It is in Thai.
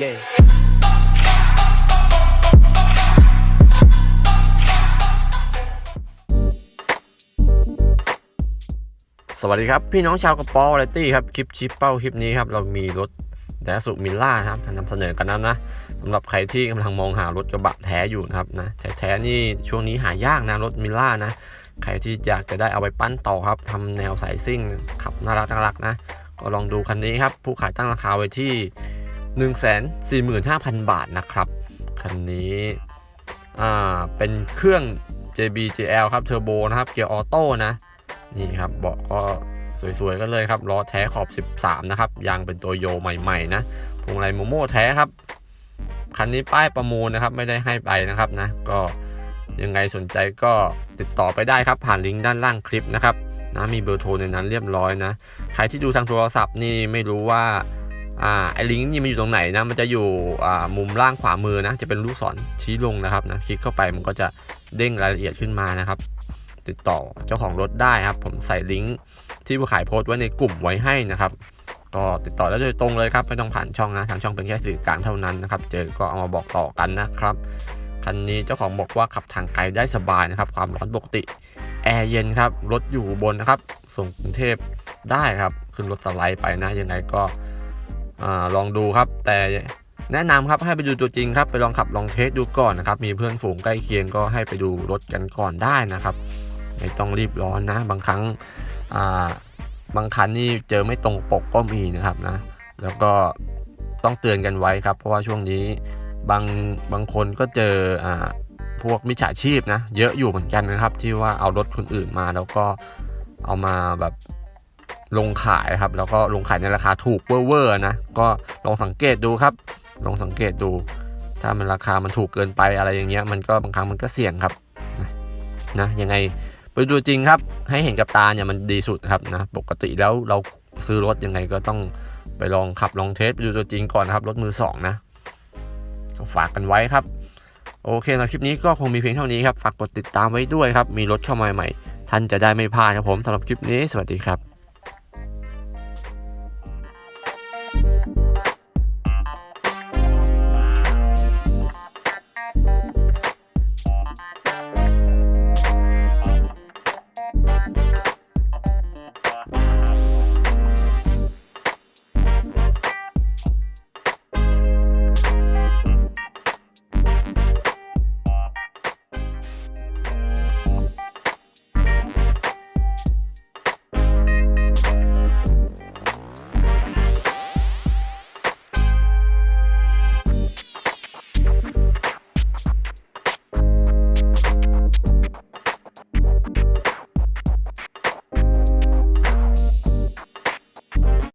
Yeah. สวัสดีครับ พี่น้องชาวกระป๋อวาไรตี้ครับ คลิปชิปเป้าคลิปนี้ครับ เรามีรถแดสุมิลล่าครับนำเสนอกันนั้นนะสำหรับใครที่กำลังมองหารถกระบะแท้อยู่นะครับนะแท้ๆนี่ช่วงนี้หายากนะรถมิลล่านะ ใครที่อยากจะได้เอาไปปั้นต่อครับทำแนวสายซิ่งขับน่ารักน่ารักนะ ก็ลองดูคันนี้ครับ ผู้ขายตั้งราคาไว้ที่ 1 4 5 0 0 0 บาทนะครับ คันนี้อ่าเป็นเครื่อง JBJL ครับเทอร์โบนะครับ เกียร์ออโต้นะ นี่ครับเบาะก็สวยๆ กันเลยครับล้อแท้ขอบ 13 นะครับ ยางเป็นตัวโยใหม่ๆ นะพวงมาลัยโมโม่แท้ครับ คันนี้ป้ายประมูลนะครับ ไม่ได้ให้ไปนะครับนะ ก็ยังไงสนใจก็ติดต่อไปได้ครับ ผ่านลิงก์ด้านล่างคลิปนะครับนะมีเบอร์โทรในนั้นเรียบร้อยนะ ใครที่ดูทางโทรศัพท์นี่ไม่รู้ว่า อ่าไอ้ลิงก์นี่มันอยู่ตรงไหนนะมันจะอยู่อ่ามุมล่างขวามือนะ จะเป็นลูกศรชี้ลงนะครับนะคลิกเข้าไปมันก็จะเด้งรายละเอียดขึ้นมานะครับ ติดต่อเจ้าของรถได้ครับ ผมใส่ลิงก์ที่ผู้ขายโพสต์ไว้ในกลุ่มไว้ให้นะครับก็ติดต่อได้โดยตรงเลยครับไม่ต้องผ่านช่องนะทางช่องเป็นแค่สื่อกลางเท่านั้นนะครับเจอก็เอามาบอกต่อกันนะครับคันนี้เจ้าของบอกว่าขับทางไกลได้สบายนะครับ ความร้อนปกติแอร์เย็นครับรถอยู่บนนะครับส่งกรุงเทพได้ครับขึ้นรถสไลด์ไปนะยังไงก็ อาลองดูครับ แต่แนะนำครับให้ไปดูตัวจริงครับไปลองขับลองเทสดูก่อนนะครับ มีเพื่อนฝูงใกล้เคียงก็ให้ไปดูรถกันก่อนได้นะครับ ไม่ต้องรีบร้อนนะ บางครั้งอ่าบางคันนี่เจอไม่ตรงปกก็มีนะครับนะ แล้วก็ต้องเตือนกันไว้ครับ เพราะว่าช่วงนี้บางบางคนก็เจออ่าพวกมิจฉาชีพนะ เยอะอยู่เหมือนกันนะครับ ที่ว่าเอารถคนอื่นมาแล้วก็เอามาแบบ ลงขายครับแล้วก็ลงขายในราคาถูกเวอร์ๆนะก็ลองสังเกตดูครับ ลองสังเกตดู ถ้ามันราคามันถูกเกินไปอะไรอย่างเงี้ยมันก็บางครั้งมันก็เสี่ยงครับนะยังไงไปดูจริงครับ ให้เห็นกับตาเนี่ยมันดีสุดครับนะปกติแล้วเราซื้อรถยังไงก็ต้องไปลองขับลองเทสไปดูตัวจริงก่อนนะครับรถมือสองนะก็ฝากกันไว้ครับ โอเคสำหรับคลิปนี้ก็คงมีเพียงเท่านี้ครับ ฝากกดติดตามไว้ด้วยครับ มีรถเข้ามาใหม่ ท่านจะได้ไม่พลาดครับผมสำหรับคลิปนี้ สวัสดีครับ